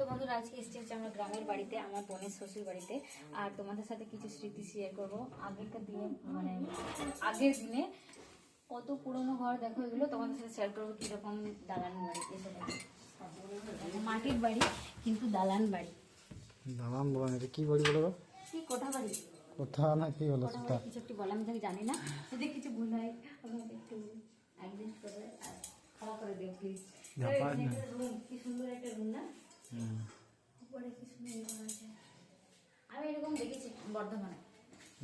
তো বন্ধুরা আজকে এসেছি হচ্ছে আমরা গ্রামের বাড়িতে আমার বোনের শ্বশুর বাড়িতে। আর তোমাদের সাথে কিছু স্মৃতি শেয়ার করব। আগেরকার দিনে মানে আগের দিনে কত পুরনো ঘর দেখো এগুলো তোমাদের সাথে শেয়ার করব কীরকম দালান বাড়ি। এসে দেখো। মাটির বাড়ি কিন্তু দালান বাড়ি। দালান বলেন এটা কি বাড়ি বলো কি কোঠা বাড়ি? কোথা না কি হলো সেটা? কিছু একটু বলে আমি তাকে জানি না। যদি কিছু ভুল হয় আমাকে একটু অ্যাডজাস্ট করে আর ক্ষমা করে দিও প্লিজ রুম কি সুন্দর একটা রুম না? আমি এরকম দেখেছি বর্ধমানে।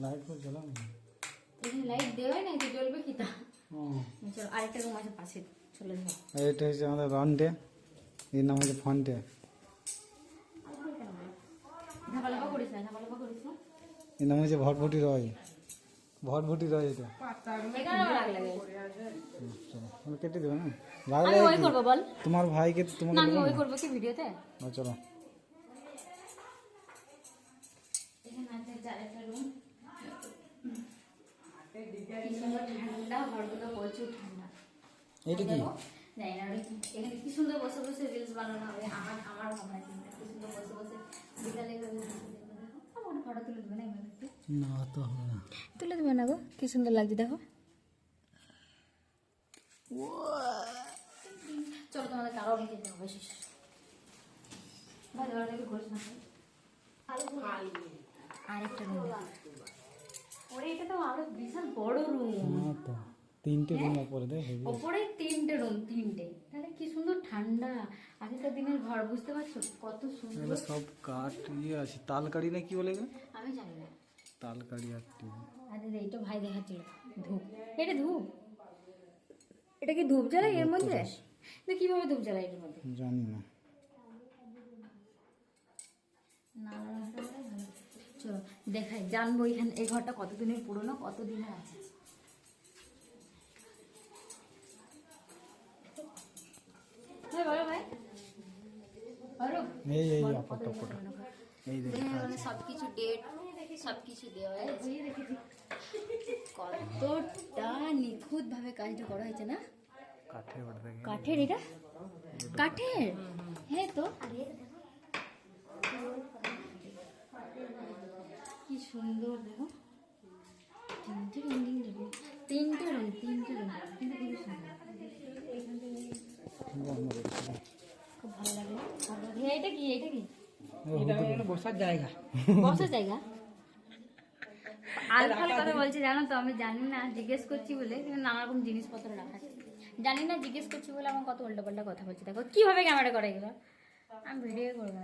লাইট করে জ্বালাও না। এখানে লাইট দেওয়াই না যে জ্বলবে কি তা। চলো আরেকটা রুম আছে পাশে চলে আর এটা হচ্ছে আমাদের রনটে এর নাম হচ্ছে ফন্টে ঝাপালাপা করিস না ঝাপালাপা করিস না এর নাম হচ্ছে ভটভটি রয়। ভটভটি রয় এটা এখানে আমার রাগ লাগে হুম, চলো তুমি কেটে দেবে না আমি লাগলে ওই করব বল তোমার ভাইকে না তোমাকে আমি দেবো ওই না? করব কি ভিডিওতে ও, চলো এখানে আছে চার একটা রুম কি সুন্দর ঠান্ডা ঘরগুলো প্রচুর ঠান্ডা এইটা কি দেখো, জানি না ওই এখানে কি সুন্দর বসে বসে রিলস বানানো না তো হবে না। তুলে দেবে না গো কি সুন্দর লাগছে দেখো। চলো তোমাদের কারও অনেক হবে শেষ। ভাই ধরা দেখে ঘুরিস না আরেকটা রুম ওরে এটা তো আরও বিশাল বড় রুম তিনটে রুম ওপরে দেখ ওপরে তিনটে রুম তিনটে। তাহলে কি সুন্দর ঠান্ডা। আগেকার দিনের ঘর বুঝতে পারছ? কত সুন্দর। সব কাঠ ইয়ে আছে তালকাড়ি না কি বলে আমি জানি না। তালকাড়ি আর কি আরে রে, এটা ভাই দেখাচ্ছিল। ধূপ। এটা ধূপ? এটা কি ধূপ জ্বালাই এর মধ্যে? না কীভাবে ধূপ জ্বালাই এর মধ্যে? জানি না। চলো দেখাই জানব এখানে এই ঘরটা কতদিনের পুরনো কত দিনের আছে এই এই এই মানে সবকিছু ডেট সবকিছু দেওয়া আছে কতটা নিখুঁত ভাবে কাজটা করা হয়েছে না? কাঠের কাঠের এটা? কাঠের? হ্যাঁ তো। কি সুন্দর দেখো। তিনটে কিন্তু খুবই সুন্দর। খুব ভালো লাগে। হ্যাঁ, এটা কি? এটা কি? বসার জায়গা। বসার জায়গা? আলফাল কথা বলছি, জানো তো, আমি জানি না, জিজ্ঞেস করছি বলে নানা রকম জিনিসপত্র রাখা জানি না, জিজ্ঞেস করছি বলে আমার কত উল্টো পাল্টা কথা বলছি। দেখো, কীভাবে ক্যামেরা করে এগুলো? আমি ভিডিও করব না।